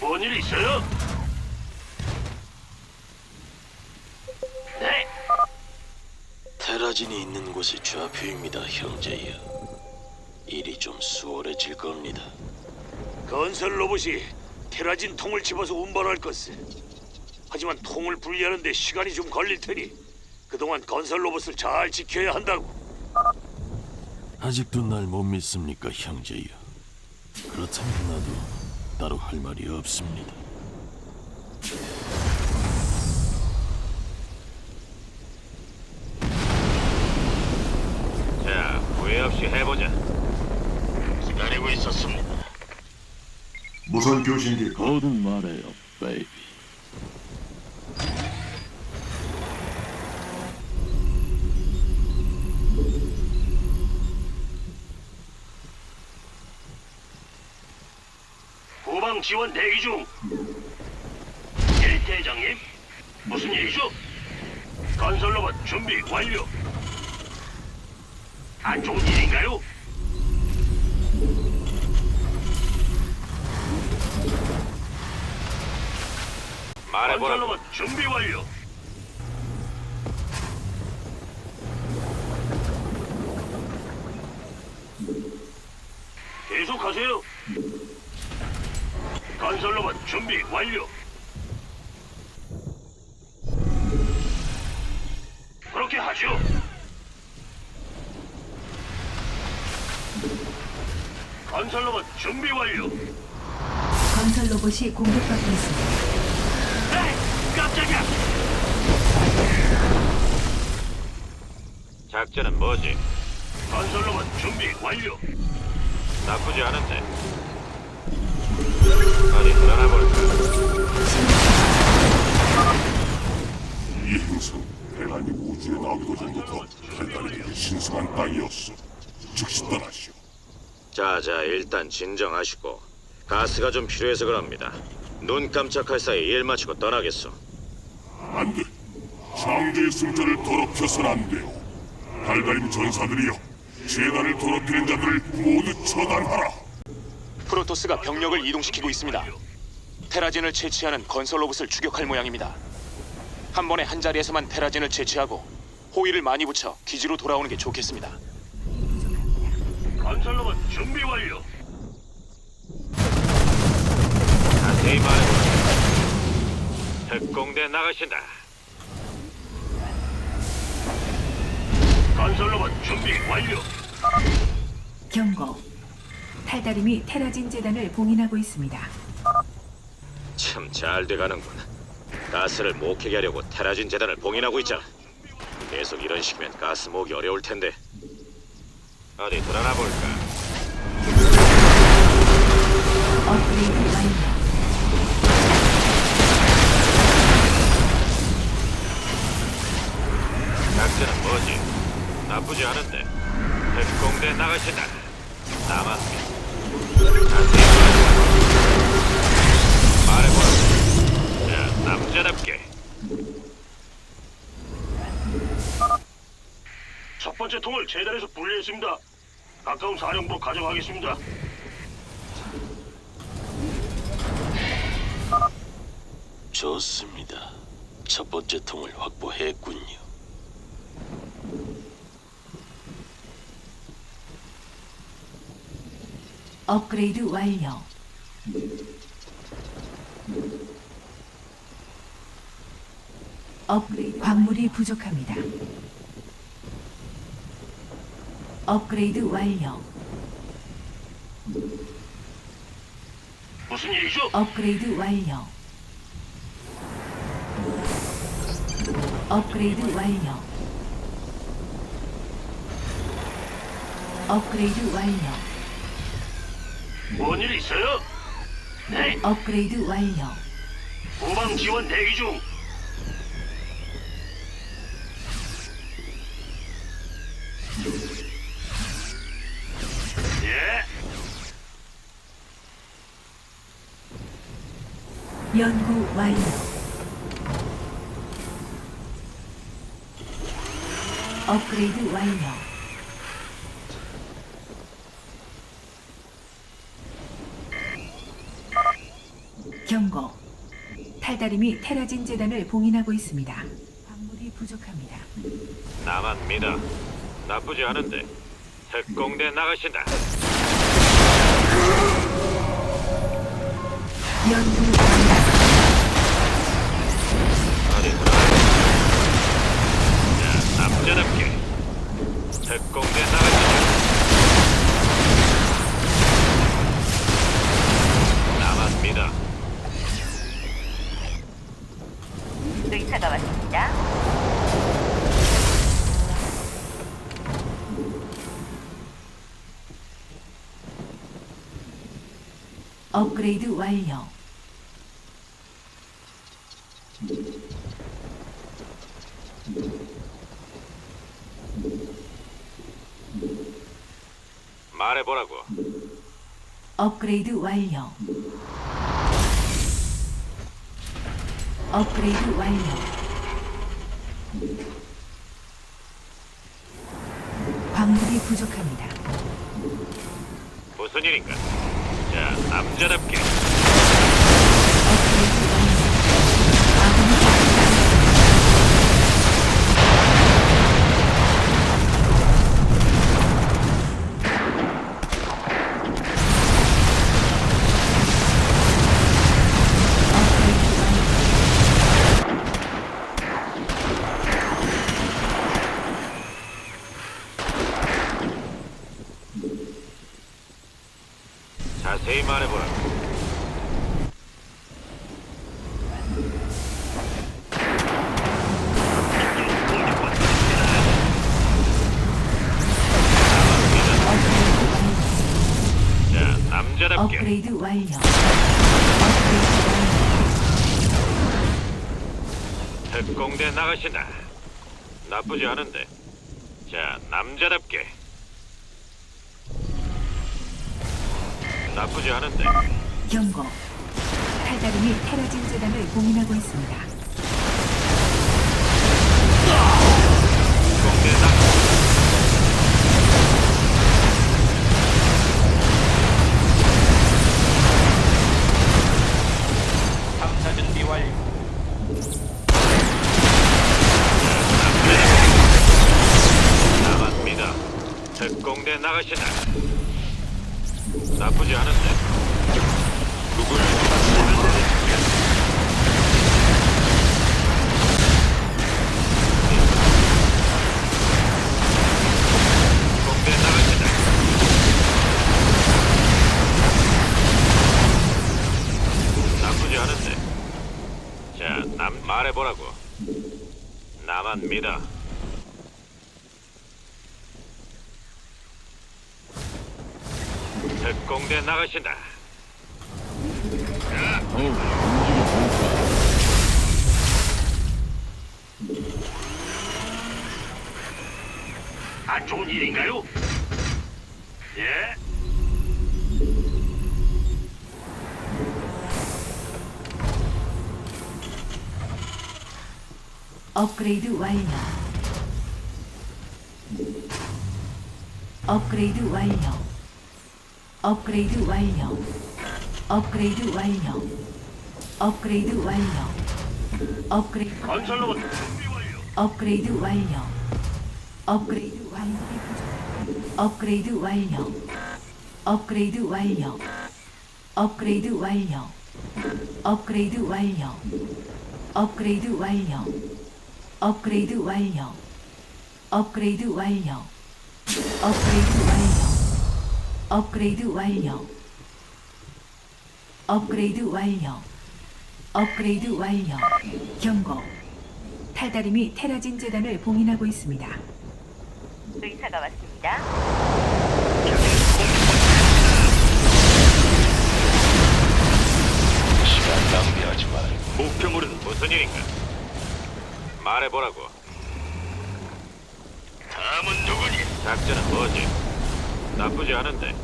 뭔일 있어요? 네. 테라진이 있는 곳이 좌표입니다, 형제여. 일이 좀 수월해질 겁니다. 건설 로봇이 테라진 통을 집어서 운반할 것을. 하지만 통을 분리하는데 시간이 좀 걸릴 테니 그동안 건설 로봇을 잘 지켜야 한다고. 아직도 날 못 믿습니까, 형제여? 그렇다면 나도 따로 할 말이 없습니다. 자, 후회 없이 해보자. 기다리고 있었습니다. 무선 교신기 뭐든 말해요, 베이비. 후방 지원 대기 중. 예, 대장님. 무슨 일이죠? 건설 로봇 준비 완료. 안 좋은 일인가요? 말해보라. 건설 로봇 준비 완료. 준비 완료. 그렇게 하죠. 건설 로봇 준비 완료. 건설 로봇이 공격받고 있습니다. 에이, 깜짝이야. 작전은 뭐지? 건설 로봇 준비 완료. 나쁘지 않은데. 어디 드러나 볼까? 이 행성 대란이 우주에 나오기도 전부터 달달이 신성한 땅이었어. 즉시 떠나시오. 자자, 일단 진정하시고 가스가 좀 필요해서 그럽니다. 눈 깜짝할 사이 일 마치고 떠나겠소. 안 돼. 창조의 승자를 더럽혀서는 안 돼요. 달달임 전사들이여. 재단을 더럽히는 자들을 모두 처단하라. 프로토스가 병력을 이동시키고 있습니다. 테라진을 채취하는 건설 로봇을 추격할 모양입니다. 한 번에 한 자리에서만 테라진을 채취하고 호위를 많이 붙여 기지로 돌아오는 게 좋겠습니다. 건설 로봇 준비 완료. 자세히 말해보라. 특공대 나가신다. 건설 로봇 준비 완료. 경고. 탈다림이 테라진 재단을 봉인하고 있습니다. 참 잘 돼가는군. 가스를 목회게 하려고 테라진 재단을 봉인하고 있잖아. 계속 이런 식이면 가스 모으기 어려울 텐데. 어디 드러나 볼까? 업그레이드. 작전은 뭐지? 나쁘지 않은데. 특공대 나가신다. 통을 재단에서 분리했습니다. 가까운 사령부로 가져가겠습니다. 좋습니다. 첫 번째 통을 확보했군요. 업그레이드 완료. 업그레이드 광물이 부족합니다. 업그레이드 완료. 무슨 일이죠? 업그레이드 완료. 업그레이드 완료. 업그레이드 완료. 뭔 일 있어요? 네, 업그레이드 완료. 후방 지원 대기 중. 완료. 업그레이드 완료. 경고. 탈다림이 테라진 재단을 봉인하고 있습니다. 광물이 부족합니다. 나만 믿어. 나쁘지 않은데. 특공대 나가신다. 연구 의사가 왔습니다. 업그레이드 완료. 말해보라고. 업그레이드 완료. 업그레이드 완료. 나가신다. 나쁘지 않은데. 자, 남자답게. 나쁘지 않은데. 경고. 탈다림이 테라진 재단을 봉인하고 있습니다. 나가. 탐사 준비 완료. 나가신다. 나쁘지 않은데. 누굴 특공대 나가신다. 나쁘지 않은데. 말해보라고. 나만 믿어. 특공대 나가신다. 안 좋은 일인가요? 예? 업그레이드 완료. 업그레이드 완료. 업그레이드 완료. 업그레이드 완료. 업그레이드 완료. 업그레이드 건설로봇 준비 완료. 업그레이드 완료. 업그레이드 완료. 업그레이드 완료. 업그레이드 완료. 업그레이드 완료. 업그레이드 완료. 업그레이드 완료. 업그레이드 완료. 업그레이드 완료. 업그레이드 완료. 업그레이드 완료. 업그레이드 완료. 업그레이드 완료. 경고. 탈다림이 테라진 재단을 봉인하고 있습니다. 의사가 왔습니다. 시간 낭비하지 말고. 목표물은 무슨 일인가? 말해보라고. 다음은 누구니? 작전은 뭐지? 나쁘지 않은데.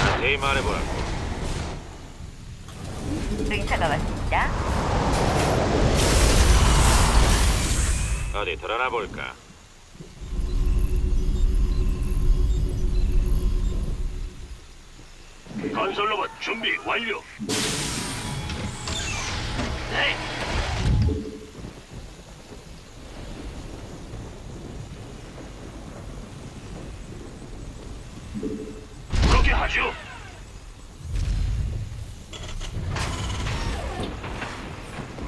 자세히 말해보라고. 의사가 왔습니다. 어디 드러나 볼까? 건설로봇 준비 완료. 네. 그렇게 하죠.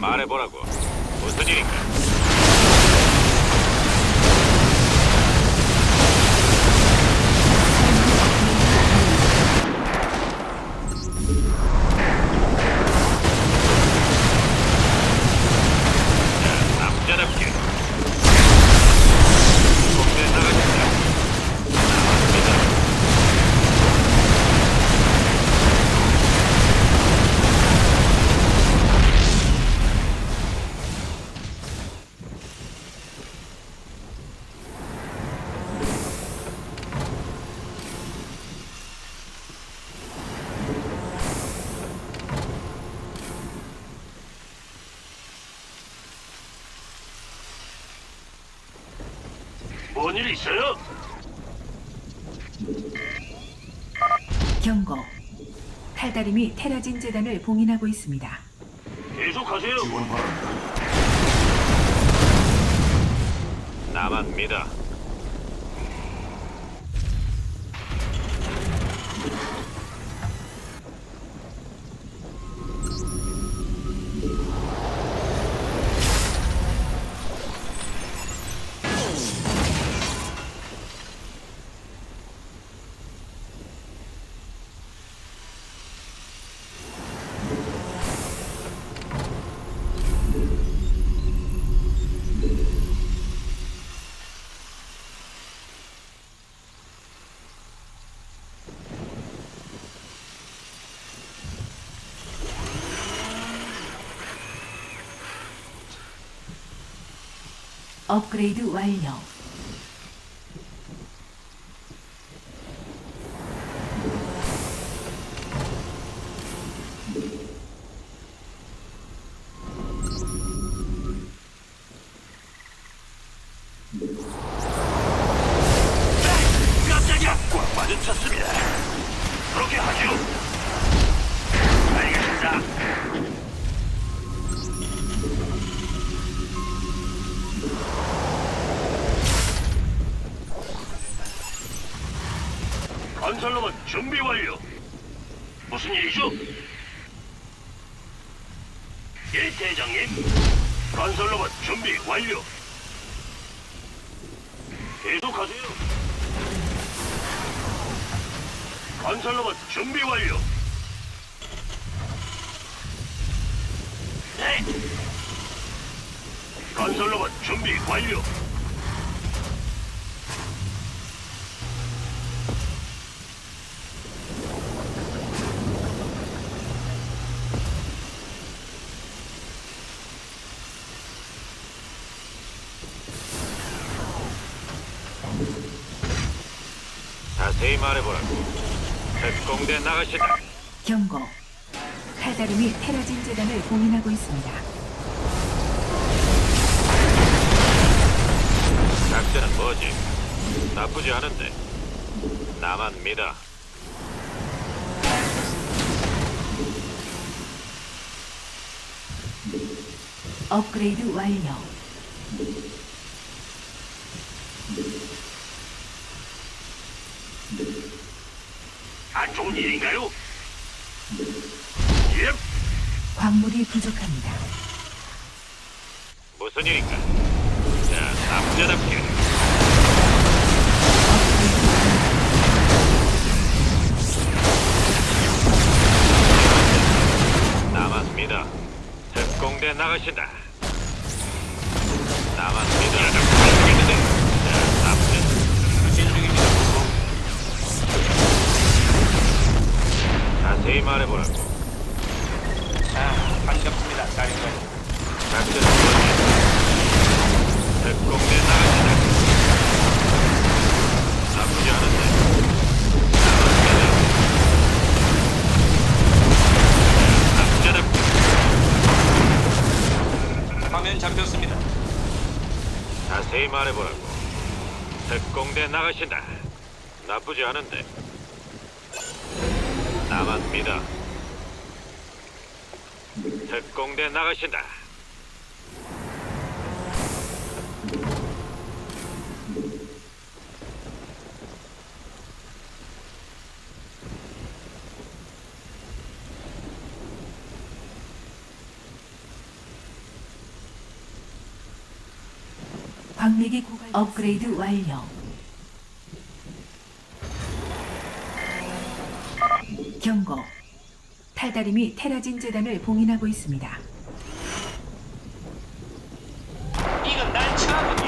말해보라고. 무슨 일인가? 일 있어요? 경고. 탈다림이 테라진 재단을 봉인하고 있습니다. 계속하세요. 나만 믿어. 업그레이드 완료. 건설로봇 준비 완료. 자세히 말해보라고. 특공대 나가신다. 경고. 탈다림이 테라진 재단을 봉인하고 있습니다. 작전은 뭐지? 나쁘지 않은데. 나만 믿어. 업그레이드 완료. 안 좋은 일인가요? 예. 광물이 부족합니다. 무슨 일인가? 자, 남자답게. 특공대 나가신다. 나만. 자. 추진 중입니다. 자세히 말해보라고. 아, 반갑습니다, 사령관님. 작전은 뭐지? 특공대 나가신다. 나쁘지 않은데. 나갑니다. 특공대 나가신다. 고갈 업그레이드 완료. 경고. 탈다림이 테라진 재단을 봉인하고 있습니다. 이건 난처하군요.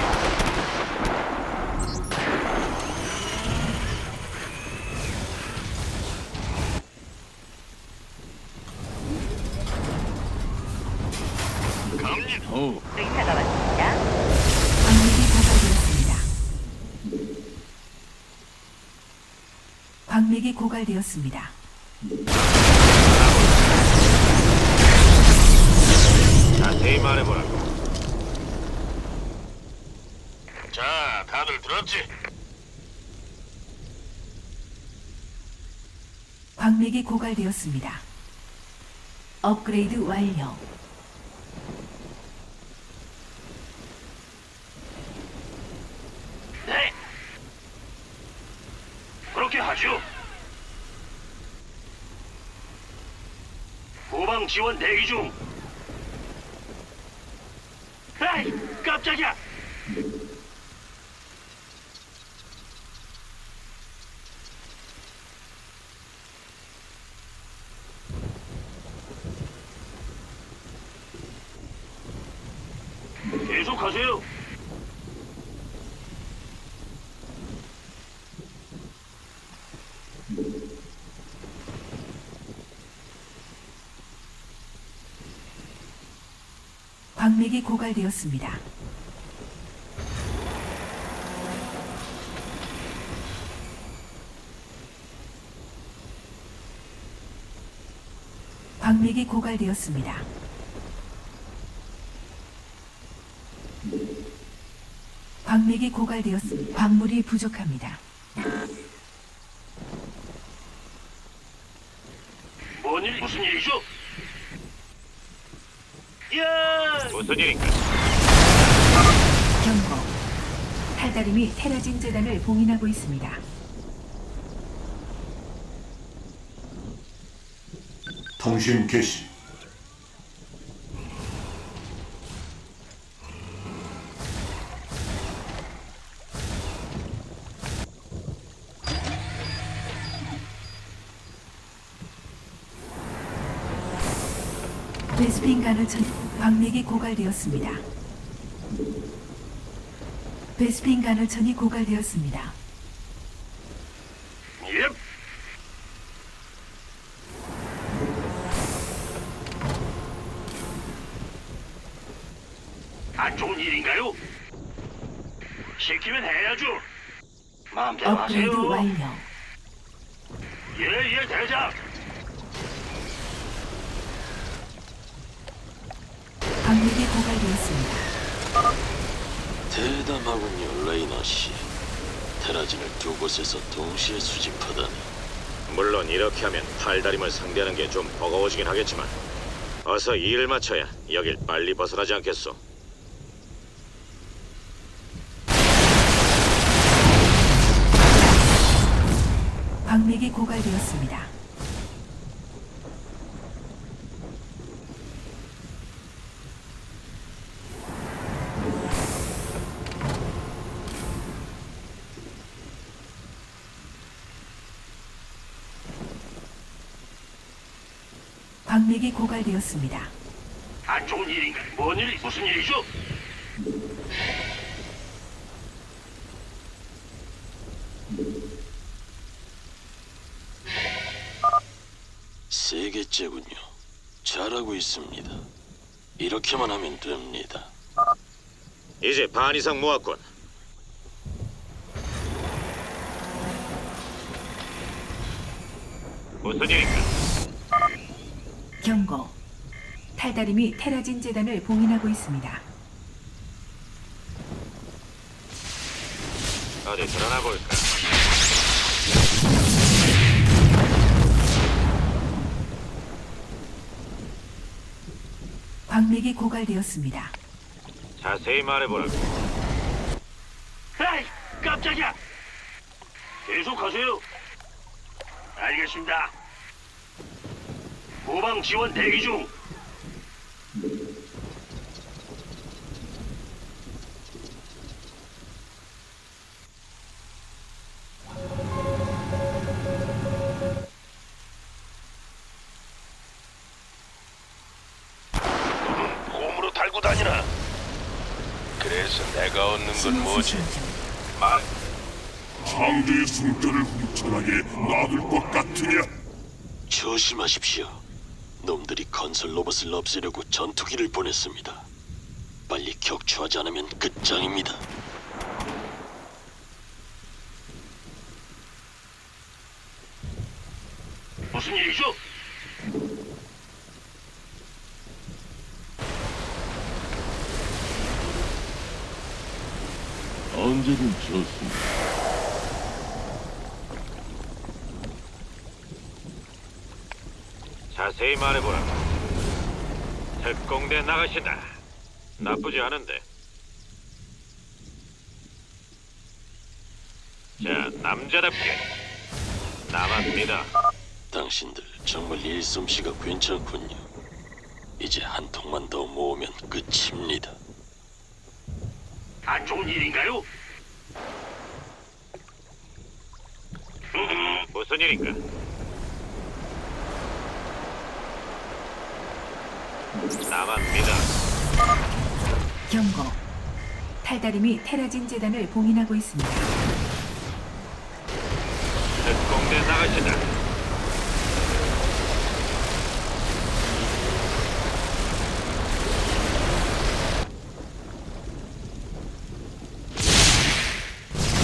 오, 의사가 왔습니다. 광맥이 고갈되었습니다. 광맥이 고갈되었습니다. 자세히 말해보라고. 자, 다들 들었지? 광맥이 고갈되었습니다. 업그레이드 완료. 네. 그렇게 하죠. 후방 지원 대기 중. 에이, 깜짝이야. 계속하세요. 광맥이 고갈되었습니다. 광맥이 고갈되었습니다. 광맥이 고갈되었습니다. 광물이 부족합니다. 뭔 일, 무슨 일이죠? 야! 무슨 일인가? 경고. 탈다림이 테라진 재단을 봉인하고 있습니다. 통신 개시. 베스핀 가누천 광맥이 고갈되었습니다. 베스핀 가누천이 고갈되었습니다. 예. 안 좋은 일인가요? 시키면 해야죠. 마음대로 업그레이드 하세요. 완료. 예, 예, 대장. 광맥이 고갈되었습니다. 대담하군요, 레이너 씨. 테라진을 두 곳에서 동시에 수집하다니. 물론 이렇게 하면 탈다림을 상대하는 게 좀 버거워지긴 하겠지만 어서 일을 마쳐야 여길 빨리 벗어나지 않겠소. 광맥이 고갈되었습니다. 광맥이 고갈되었습니다. 안 좋은 일인가? 뭔 일, 무슨 일이죠? 세 개째군요. 잘하고 있습니다. 이렇게만 하면 됩니다. 이제 반 이상 모았군. 무슨 일인가? 경고. 탈다림이 테라진 재단을 봉인하고 있습니다. 어디 드러나 볼까? 광맥이 고갈되었습니다. 자세히 말해보라고. 에이, 깜짝이야. 계속하세요. 알겠습니다. 후방 지원 대기 중. 곰으로 달고 다니나? 그래서 내가 얻는 건 뭐지? 중. 창조의 숨결을 훔쳐나게 놔둘 것 같으냐? 조심하십시오. 놈들이 건설 로봇을 없애려고 전투기를 보냈습니다. 빨리 격추하지 않으면 끝장입니다. 무슨 일이죠? 언제든 좋습니다. 자세히 말해보라고. 특공대 나가신다. 나쁘지 않은데. 자, 남자답게. 나만 믿어. 당신들 정말 일솜씨가 괜찮군요. 이제 한 통만 더 모으면 끝입니다. 안 좋은 일인가요? 무슨 일인가? 나만 믿어. 경고. 탈다림이 테라진 재단을 봉인하고 있습니다. 특공대 나가신다.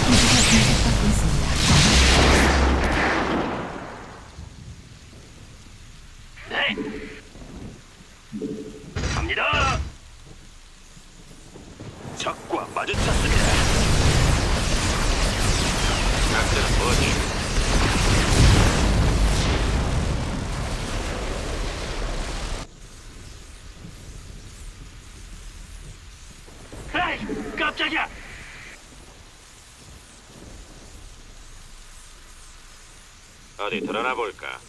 기지가 공격받고 있습니다. 네. 갑니다. 적과 마주쳤습니다. 작전은 뭐지? 에이, 깜짝이야. 어디 드러나 볼까?